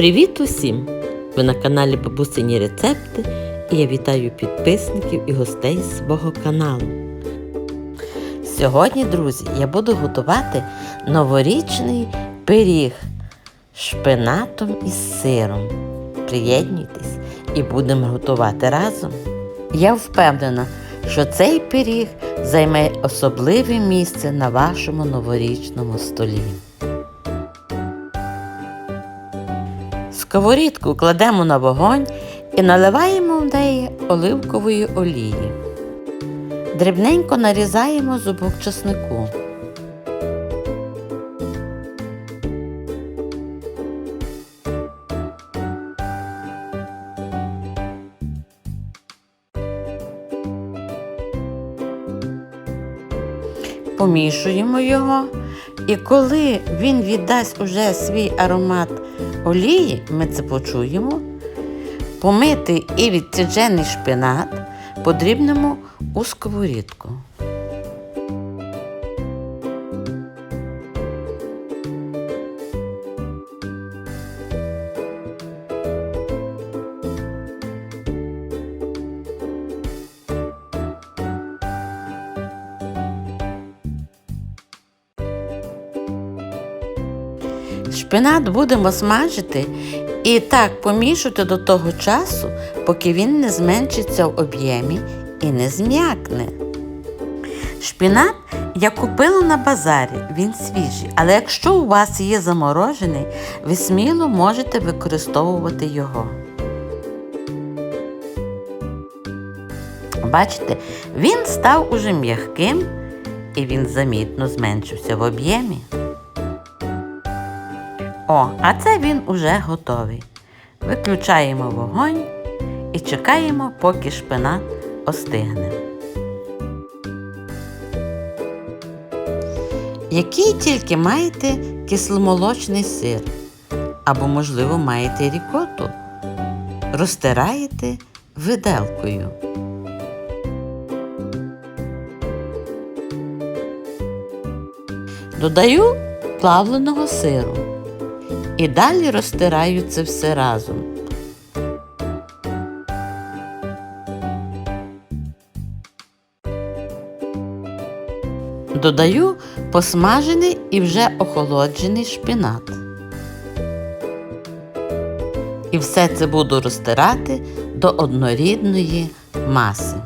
Привіт усім! Ви на каналі Бабусині Рецепти і я вітаю підписників і гостей свого каналу. Сьогодні, друзі, я буду готувати новорічний пиріг з шпинатом і сиром. Приєднуйтесь і будемо готувати разом. Я впевнена, що цей пиріг займе особливе місце на вашому новорічному столі. Сковорідку кладемо на вогонь і наливаємо в неї оливкової олії. Дрібненько нарізаємо зубок чеснику. Помішуємо його, і коли він віддасть уже свій аромат олії, ми це почуємо. Помитий і відсіджений шпинат подрібнемо у сковорідку. Шпинат будемо смажити і так помішувати до того часу, поки він не зменшиться в об'ємі і не зм'якне. Шпинат я купила на базарі, він свіжий, але якщо у вас є заморожений, ви сміло можете використовувати його. Бачите, він став уже м'яким і він замітно зменшився в об'ємі. О, а це він уже готовий. Виключаємо вогонь і чекаємо, поки шпинат остигне. Який тільки маєте кисломолочний сир, або, можливо, маєте рікоту, розтираєте виделкою. Додаю плавленого сиру. І далі розтираю це все разом. Додаю посмажений і вже охолоджений шпинат. І все це буду розтирати до однорідної маси.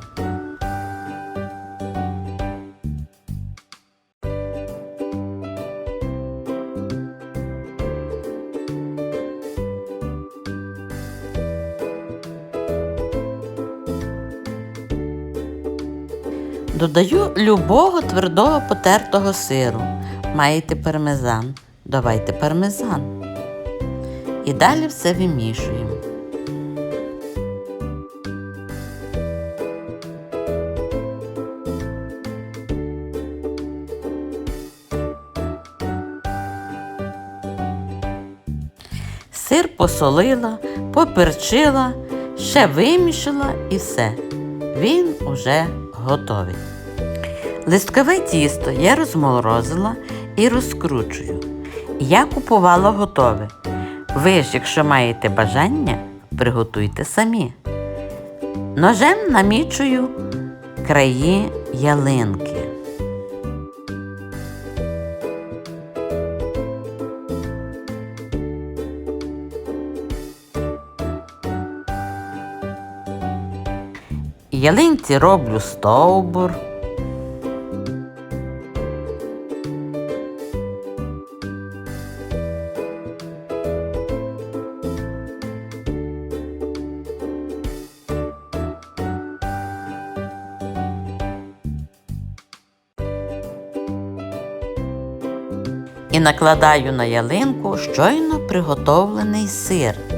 Додаю любого твердого потертого сиру. Маєте пармезан. Давайте пармезан. І далі все вимішуємо. Сир посолила, поперчила, ще вимішала і все. Він уже готовий. Листкове тісто я розморозила і розкручую. Я купувала готове. Ви ж, якщо маєте бажання, приготуйте самі. Ножем намічую краї ялинки. Ялинці роблю стовбур. І накладаю на ялинку щойно приготовлений сир.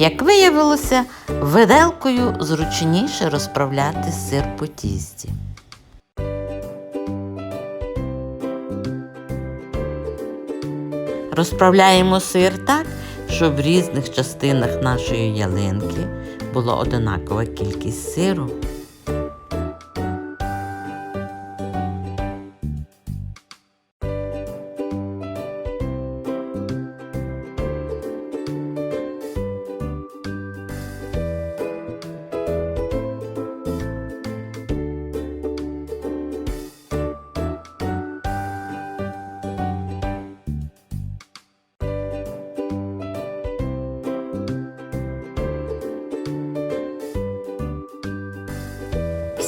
Як виявилося, виделкою зручніше розправляти сир по тісті. Розправляємо сир так, щоб в різних частинах нашої ялинки була однакова кількість сиру.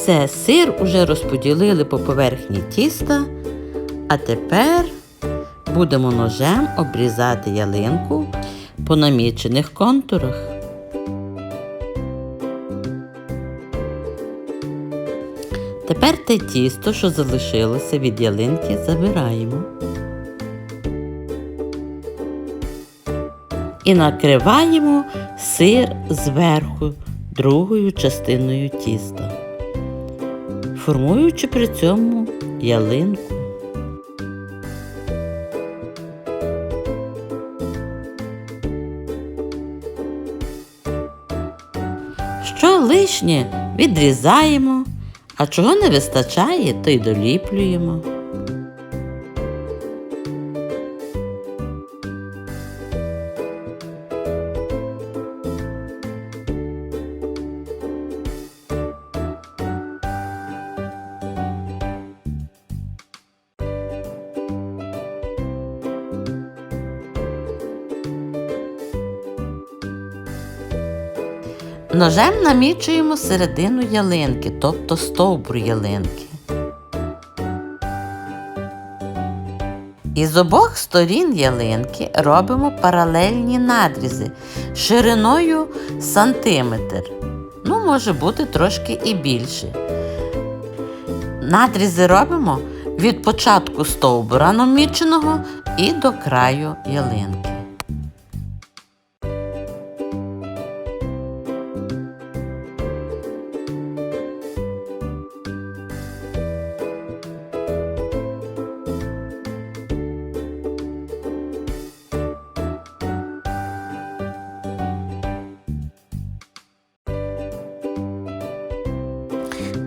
Все, сир уже розподілили по поверхні тіста, а тепер будемо ножем обрізати ялинку по намічених контурах. Тепер те тісто, що залишилося від ялинки, забираємо. І накриваємо сир зверху другою частиною тіста формуючи при цьому ялинку. Що лишнє відрізаємо, а чого не вистачає, то й доліплюємо. Ножем намічуємо середину ялинки, тобто стовбур ялинки. Із обох сторін ялинки робимо паралельні надрізи шириною сантиметр. Ну, може бути трошки і більше. Надрізи робимо від початку стовбура наміченого і до краю ялинки.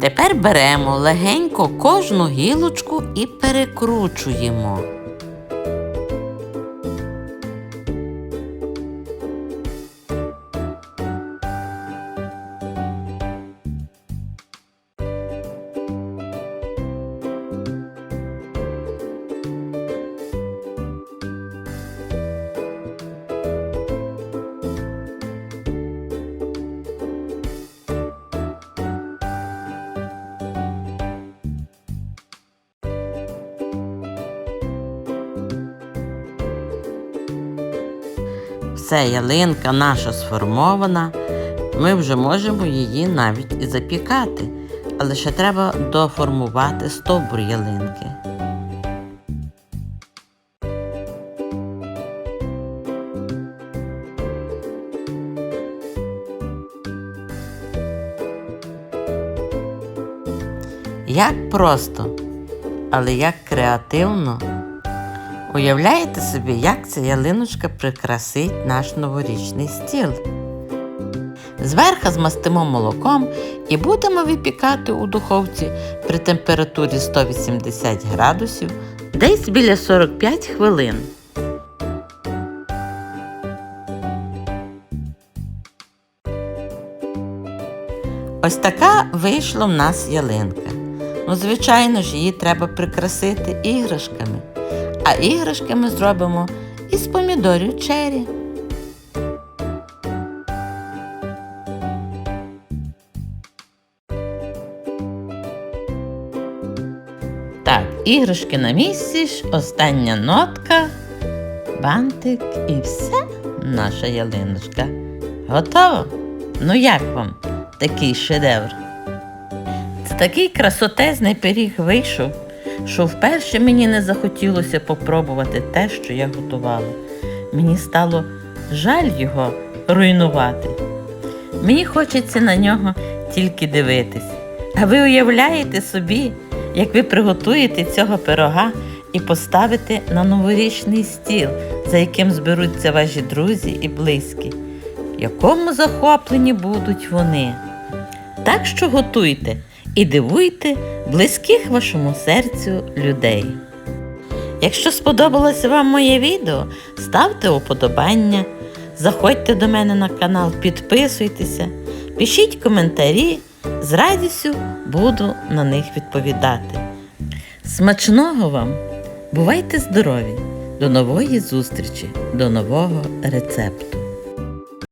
Тепер беремо легенько кожну гілочку і перекручуємо. Все, ялинка наша сформована. Ми вже можемо її навіть і запікати, але ще треба доформувати стовбур ялинки. Як просто, але як креативно. Уявляєте собі, як ця ялиночка прикрасить наш новорічний стіл? Зверху змастимо молоком і будемо випікати у духовці при температурі 180 градусів десь біля 45 хвилин. Ось така вийшла в нас ялинка. Ну, звичайно ж, її треба прикрасити іграшками. А іграшки ми зробимо із помідорів чері. Так, іграшки на місці, остання нотка, бантик і все, наша ялиночка. Готово? Ну як вам такий шедевр? Це такий красотезний пиріг вийшов що вперше мені не захотілося попробувати те, що я готувала. Мені стало жаль його руйнувати. Мені хочеться на нього тільки дивитись. А ви уявляєте собі, як ви приготуєте цього пирога і поставити на новорічний стіл, за яким зберуться ваші друзі і близькі. Якому захоплені будуть вони. Так що готуйте і дивуйте близьких вашому серцю людей. Якщо сподобалося вам моє відео, ставте уподобання, заходьте до мене на канал, підписуйтеся, пишіть коментарі, з радістю буду на них відповідати. Смачного вам! Бувайте здорові! До нової зустрічі, до нового рецепту!